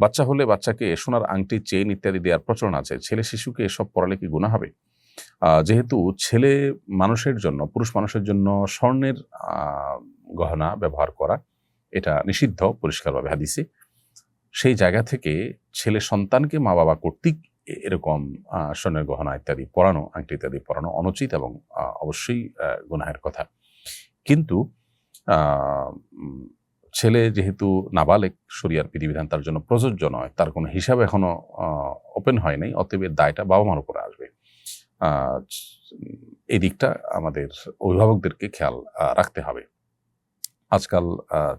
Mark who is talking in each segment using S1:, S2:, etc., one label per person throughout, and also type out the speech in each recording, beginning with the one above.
S1: বাচ্চা হলে বাচ্চাকে সোনার আংটি, চেইন ইত্যাদি দেওয়ার প্রচলন আছে। ছেলে, শিশুকে এসব পড়ালে কি গুণা হবে? যেহেতু ছেলে মানুষের জন্য, পুরুষ মানুষের জন্য স্বর্ণের গহনা ব্যবহার করা, এটা নিষিদ্ধ পরিষ্কারভাবে হাদিসে। সেই জায়গা থেকে ছেলে সন্তানকে মা বাবা কর্তৃক এরকম স্বর্ণের গহনা ইত্যাদি পরানো, আংটি ইত্যাদি পরানো অনুচিত এবং অবশ্যই গুনাহের কথা। কিন্তু ছেলে যেহেতু নাবালেক, শরিয়ার বিধিবিধান তার জন্য প্রযোজ্য নয়, তার কোনো হিসাব এখনও ওপেন হয় নাই অতএব দায়টা বাবা মার উপরে আসবে। এই দিকটা আমাদের অভিভাবকদেরকে খেয়াল রাখতে হবে। আজকাল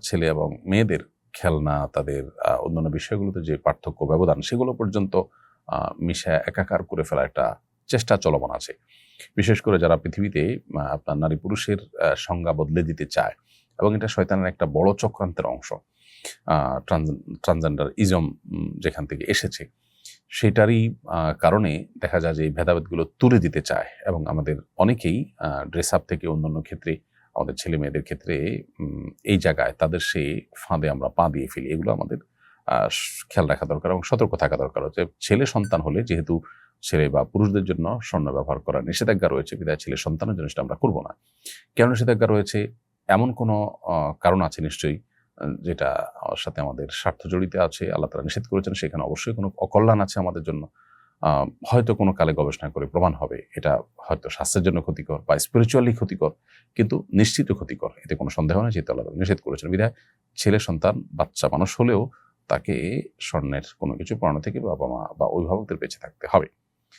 S1: ছেলে এবং মেয়েদের খেলনা, তাদের অন্যান্য বিষয়গুলোতে যে পার্থক্য, ব্যবধান, সেগুলো পর্যন্ত মিশা একাকার করে ফেলা একটা চেষ্টা চলমান আছে। বিশেষ করে যারা পৃথিবীতে আপনার নারী পুরুষের সংজ্ঞা বদলে দিতে চায় এবং এটা শয়তানের একটা বড় চক্রান্তের অংশ ট্রান্সজেন্ডার ইজম যেখান থেকে এসেছে। সেটারই কারণে দেখা যায় যে এই ভেদাভেদগুলো তুলে দিতে চায় এবং আমাদের অনেকেই ড্রেস আপ থেকে অন্যান্য ক্ষেত্রে, আমাদের ছেলে মেয়েদের ক্ষেত্রে এই জায়গায় তাদের সেই ফাঁদে আমরা পা দিয়ে ফেলি। এগুলো আমাদের খেয়াল রাখা দরকার এবং সতর্ক থাকা দরকার। হচ্ছে ছেলে সন্তান হলে যেহেতু ছেলে বা পুরুষদের জন্য স্বর্ণ ব্যবহার করার নিষেধাজ্ঞা রয়েছে বিদায় ছেলে সন্তানের জন্য সেটা আমরা করব না। কেন নিষেধাজ্ঞা রয়েছে? এমন কোনো কারণ আছে নিশ্চয়ই যেটা সাথে আমাদের স্বার্থ জড়িত আছে, আল্লাহ তারা নিষেধ করেছেন, সেখানে অবশ্যই কোনো অকল্যাণ আছে আমাদের জন্য। হয়তো কোনো কালে গবেষণা করে প্রমাণ হবে, এটা হয়তো স্বাস্থ্যের জন্য ক্ষতিকর বা স্পিরিচুয়ালি ক্ষতিকর, কিন্তু নিশ্চিত ক্ষতিকর, এতে কোনো সন্দেহ নেই, যেহেতু আল্লাহ নিষেধ করেছেন। বিধায় ছেলে, সন্তান, বাচ্চা, মানুষ হলেও তাকে স্বর্ণের কোনো কিছু পড়ানো থেকে বাবা মা বা অভিভাবকদের বেঁচে থাকতে হবে।